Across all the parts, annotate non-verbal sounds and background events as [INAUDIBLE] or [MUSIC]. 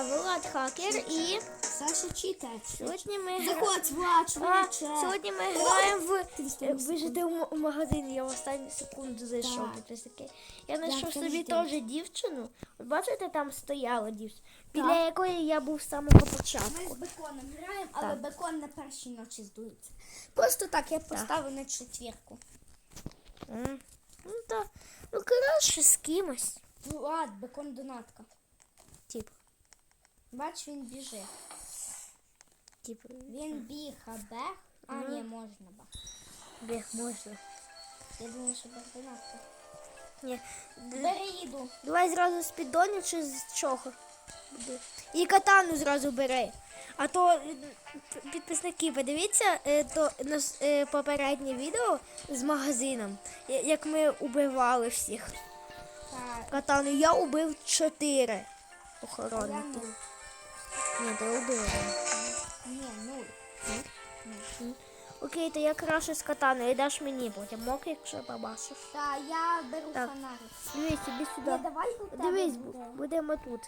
Я Влад Хакер і Саша читає. сьогодні ми Заходь, Влад, А, сьогодні ми граємо в е, вижити в магазин. Я в останню секунду зайшов. Так. підписники. Я знайшов собі теж дівчину. От бачите, там стояла дівчина, біля якої я був з самого Ми початку. з беконом граємо, але Так. бекон на першій ночі здується. Просто так я поставив на четвірку. М. Ну так. Ну коротше, з кимось. Влад, бекон донатка. Типу, Бач, він біжить. типу, Він біг, а бег. А, ні, можна бег. біг можна. Я думаю, що бег донатка. Ні. Д- Бери їду. Давай зразу з піддонів чи з чого? І катану зразу бери. А то е, підписники, подивіться е, то е, попереднє відео з магазином, як ми убивали всіх. Так, Катану я убив чотири ну. Ні, ти убив. Ні, ну. Окей, то я краще з катаною, даш мені потім мок, якщо побачиш. Та я беру Так. фонарик. Дивись, іди Ні, сюди. давай у тебе Дивись, буде. бу- будемо тут.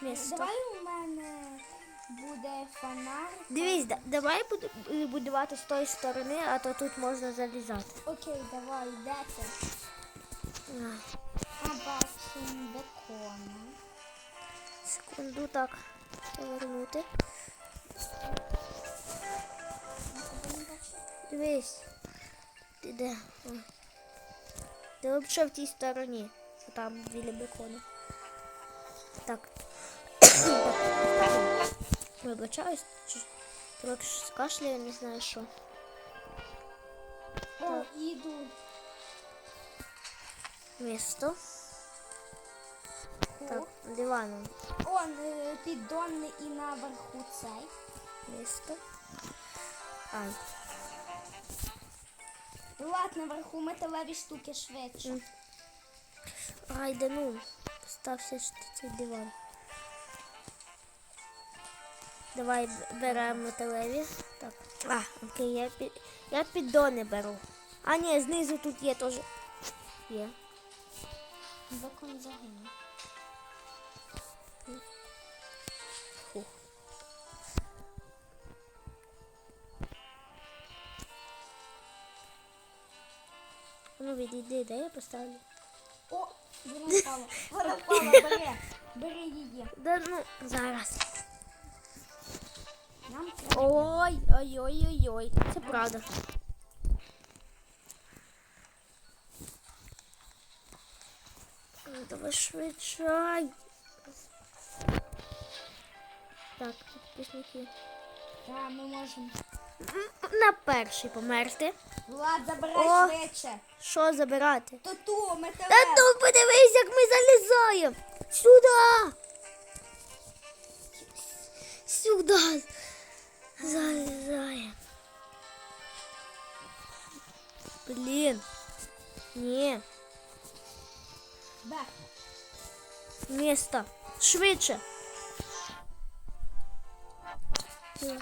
Місто. Давай у мене буде фонарик. Дивись, да- давай буд- е, будувати з тої сторони, а то тут можна залізати. Окей, давай, де це? На, А Бачимо бекона. Секунду так повернути. Дивись. Ти де? Ти взагалі в тій стороні, що там біля бекону. Так. [COUGHS] Вибачаюсь, трохи скашляю, не знаю що. О, іду. Місто. Так, диваном. Он е, піддонний і наверху цей. Місто. Ай. Влад, наверху металеві штуки швидше. Ай, ну. Постався ж цей диван. Давай беремо металеві. Так. А, окей, я під. Я піддони беру. А ні, знизу тут є теж. Є. Бекон загинув. Ну відійди, де я поставлю? О, вона впала. Вона впала, бери. Бери її. Да ну, зараз. Нам треба. Ой, ой, ой, ой, ой. Це правда. Ну, Давай швидшай. Так, підписники. Так, ми можемо. На перший померти. Влад, забирай О. швидше. Що забирати? То ту, Та ну подивись, як ми залізаємо. Сюди. Сюди. Залізаємо. Блін. Ні. Бег. Місто. Швидше. Ні.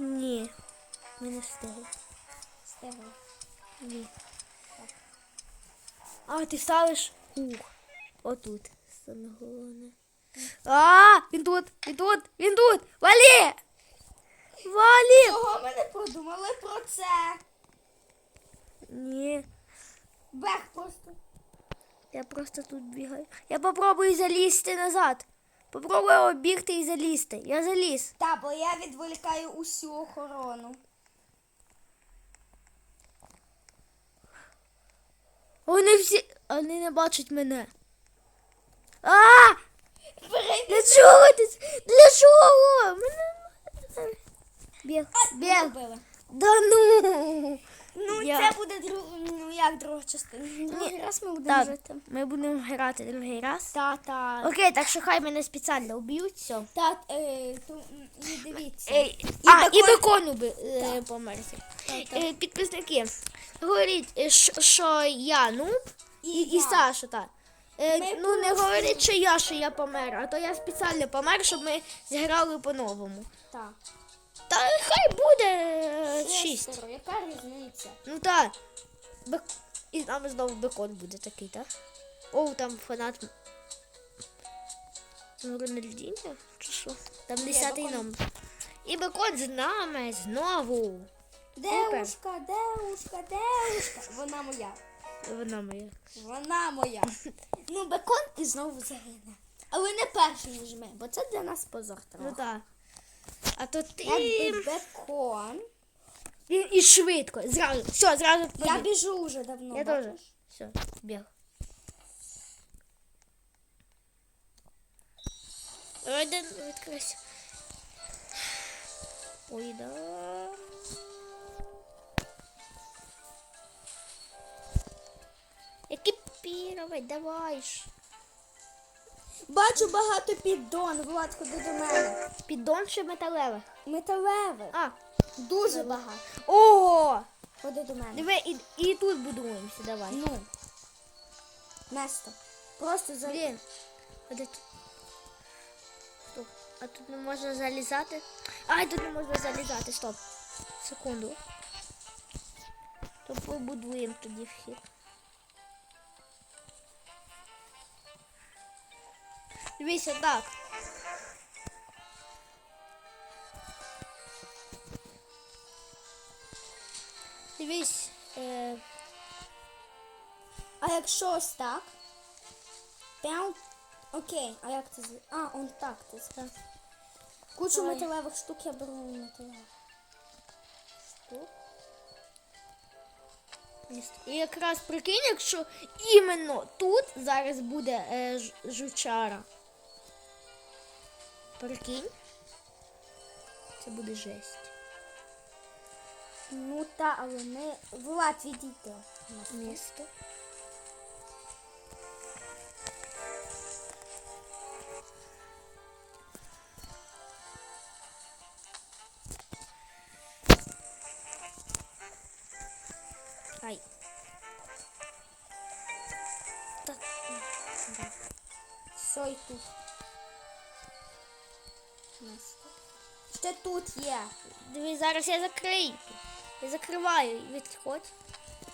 Ні. Ми не встигли. Стигли. Ні. А, ти ставиш ух. Отут. Саме головне. А, він тут, він тут, він тут. Валі! Валі! Чого ми не подумали про це? Ні. Бег просто. Я просто тут бігаю. Я попробую залізти назад. Попробую обігти і залізти. Я заліз. Та, бо я відволікаю усю охорону. Вони всі. Вони не бачать мене. А! Для чого ти? Для чого? Мене. Біг. Біг. Да ну. Ну, Я- це буде друг... ну, як друга частина. Другий раз ми будемо Так, жити. ми будемо грати другий раз. Та, та. Окей, так що хай мене спеціально уб'ють, все. Та, е, то, м, і дивіться. Ей, а, і бекон- бекон уби, е, померти. Е, підписники, говоріть, е, що, що я нуб і, і я. Саша, так. Е, Ми ну не просто- говоріть, що я, що я помер, а то я спеціально помер, щоб ми зіграли по-новому. Так. Та хай буде е, шість. Яка різниця? Ну так. Бек... І з нами знову бекон буде такий, так? О, там фанат. Ну, Рональдіньо? Чи що? Там 10 номер. І Бекон з нами знову. Девушка, девушка, девушка. Вона моя. Вона моя. Вона моя. Ну, бекон і знову загине. Але не перший нажми, бо це для нас позор Ну так. А то ти. Якби бекон. І, і швидко. Зразу. Все, зразу. Я побіг. біжу вже давно. Я бачиш? теж. Все, біг. Один відкрився. Ой, да. Екіпірувати, давай ж. Бачу багато піддон. Влад, ходи до мене. Піддон чи металеве? Металеве. А, Дуже багато. о! Ходи до мене. Диви, і, і тут будуємося, давай. Ну. Место. Просто за... Блін, а тут? Стоп. А тут не можна залізати? Ай, тут не можна залізати, стоп. Секунду. То побудуємо тоді вхід. Дивіться так. Дивись. Е, А якщо ось так? Прям? Окей, а як це з... А, он так ти сказав. Кучу металевих штук я беру металевих. Штук. І якраз прикинь, якщо іменно тут зараз буде е, жучара. Прикинь. Це буде жесть. Ну та, але не... Влад, відійти. Місто. Ай. Так. Все і тут. Место. Ще тут є. Дивись, зараз я закрию. Я закриваю. Відходь.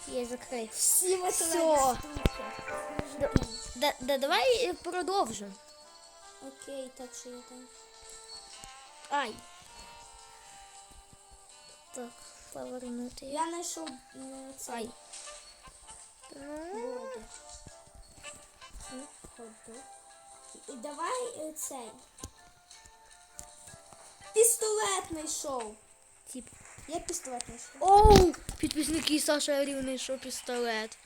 Я закрив. Всі Всьо. Да, да, да, давай продовжимо. Окей, так що я там. Ай. Так, повернути. Я знайшов ну, цей Ай. Воду. І давай е, цей. Пістолет знайшов. тип. Я пістолет знайшов. Оу! Підписники Саша рівний, що пістолет.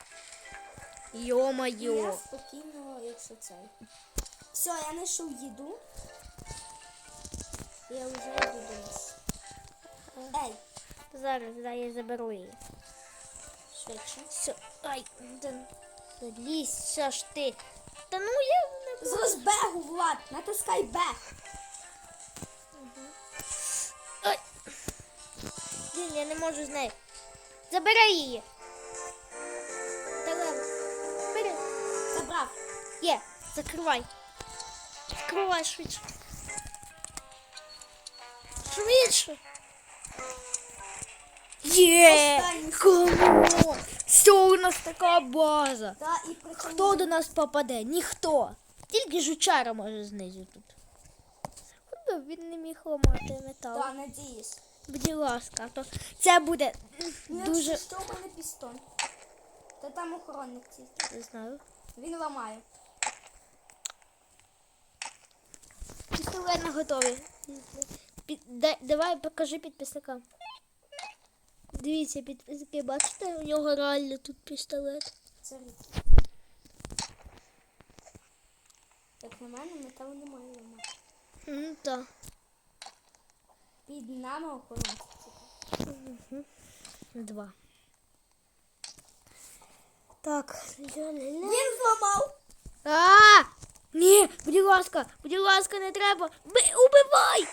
Йо-майо. спокійно, якщо цей. Все, я знайшов їду. Я вже йду до нас. Ей, Зараз, да, я заберу її. швидше. Все, ай, да, лізь, ж ти. Та ну я не З розбегу, Влад, натискай бег. Блін, я не можу з нею. Забирай її. Давай. Бери. Забрав. Є, закривай. Закривай швидше. Швидше. Є! Останній. Все, у нас така база. Та і причому. Хто до нас попаде? Ніхто. Тільки жучара може знизу тут. Хоч би він не міг ламати метал. Та, надіюсь. Будь ласка, то це буде Ну, дуже. що, в мене пістон. Та там охоронник тільки. Не знаю. Він ламає. Пістолет на готові. Під, да- давай покажи підписникам. Дивіться, підписники, бачите, у нього реально тут пістолет. Це рід. Як на мене, метал немає. Ну так. Під нами охоронці. Два. Так. Він зламав. А! Ні, будь ласка, будь ласка, не треба. Би, убивай!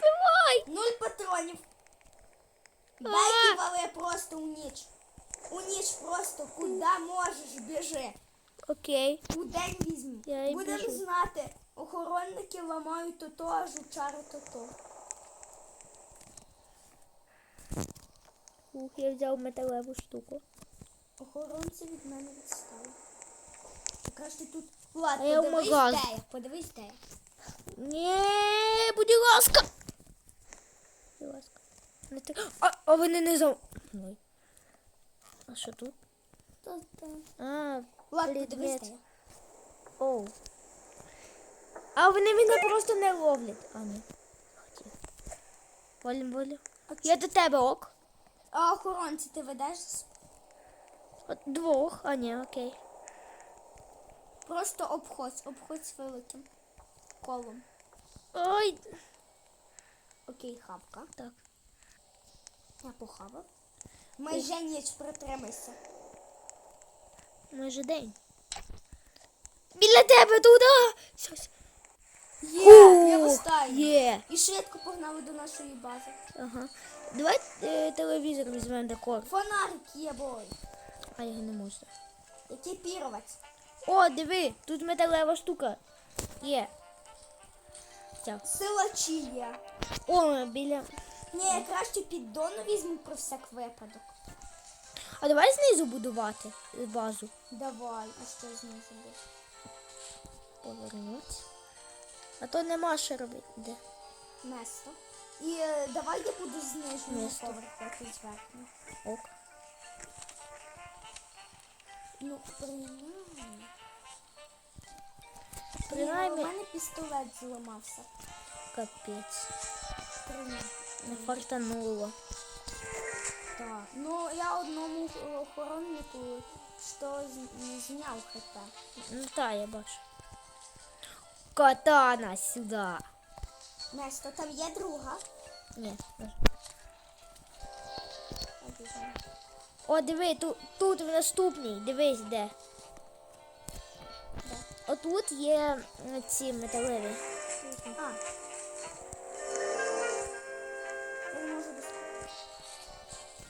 Убивай! Нуль патронів. А! Байки вали просто у ніч. У ніч просто куди можеш біжи. Окей. У день візьми. Я і Будемо біжу. знати, охоронники ламають то-то, а жучари то-то. Ух, я взяв металеву штуку. Охоронці від мене відстали. краще тут. Влад, А подивись, де я, подивись, де я. Ні, будь ласка. Будь ласка. Не ти... А, а вони не за... Ой. А що тут? А, Влад, предмет. подивись, де я. Оу. А вони мене просто не ловлять. А, ні. Хотів. Волім, волім. Я до тебе, ок. А охоронці ти ведеш? От двох. А, ні, окей. Просто обходь, обходь з великим колом. Ой. Окей, хавка. Так. Я похавав. Майже ніч притримайся. Майже день. Біля тебе туди. Щось. Є, я в. Є. І швидко погнали до нашої бази. Ага. Давай е, телевізор візьмемо декор. Фонарик є, бой. А його не можна. Екіпірувати. О, диви, тут металева штука. Є. Все. Силачі є. О, біля. Ні, я краще піддону візьму про всяк випадок. А давай знизу будувати базу. Давай, а що знизу буде? Повернуть. А то нема що робити. Де? Место. І е, давай я буду з нижнього Место. поверху, а ти з верхнього. Ок. Ну, принаймні. Принаймні. У мене пістолет зламався. Капець. Принаймні. Не фартануло. Так. Ну, я одному охороннику що з- зняв хп. Ну та, я бачу. Катана сюди. Место, там є друга. Ні. О, диви, тут, тут в наступній. Дивись, де. Де? Отут є ці металеві. А.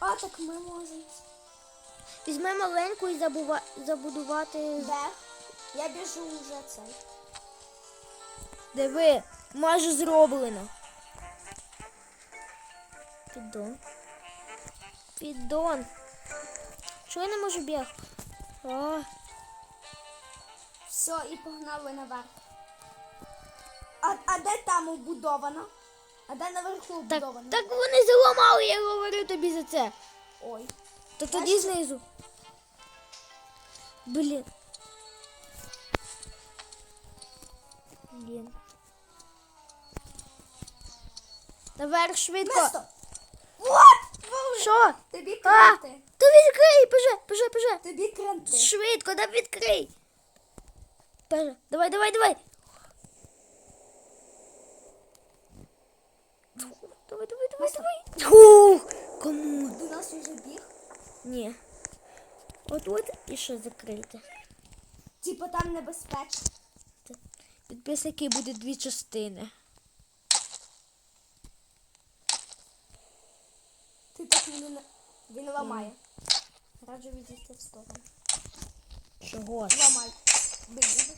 А, так ми можемо. Візьми маленьку і забува... забудувати. Де? Я біжу вже цей. Диви, майже зроблено. Піддон. Піддон. Чого я не можу бігти? А, Все, і погнали наверх. А, а де там убудовано? А де наверху так, так вони зламали, я говорю тобі за це. Ой. То тоді знизу. Блін. Блін. Наверх швидко. Що? Тобі кранти. то відкрий, поже, поже, поже. Тобі кранти. Швидко, да відкрий. Поже, давай, давай, давай. Давай, давай, давай, давай. Ух, кому? До нас уже біг. Ні. От от і що закрити. Типа там небезпечно. Підписники буде дві частини. він ламає. Раджу відійти в сторону. Чого? Ламай. Бий.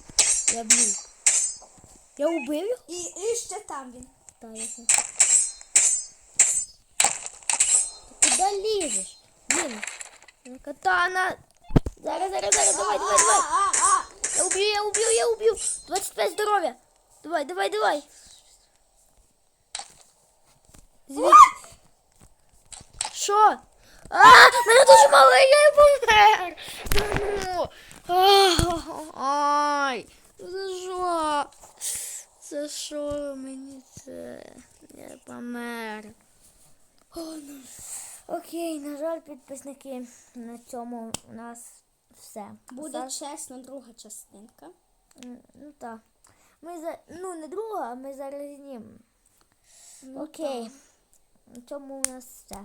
Я б'ю. Я убив їх? І, і ще там він. Та я знаю. Ти куди лізеш? Блін. Катана. Зараз, зараз, зараз, давай, давай, давай. А, а, а. Я убью, я убью, я убью. 25 здоров'я. Давай, давай, давай. Звідси. Що? А, мене дуже мало, я помер. Ай, за що? За що мені це? Я помер. О, ну. Окей, на жаль, підписники, на цьому у нас все. Буде Зараз- чесно друга частинка. Ну так. Ми за... Ну, не друга, а ми зараз знімемо. Ну, Окей. На цьому у нас все.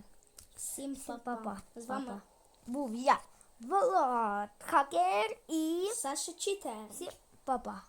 Всім папа. З вами Па-па. Був я, Влад Хакер і Саша Читер. всім па-па.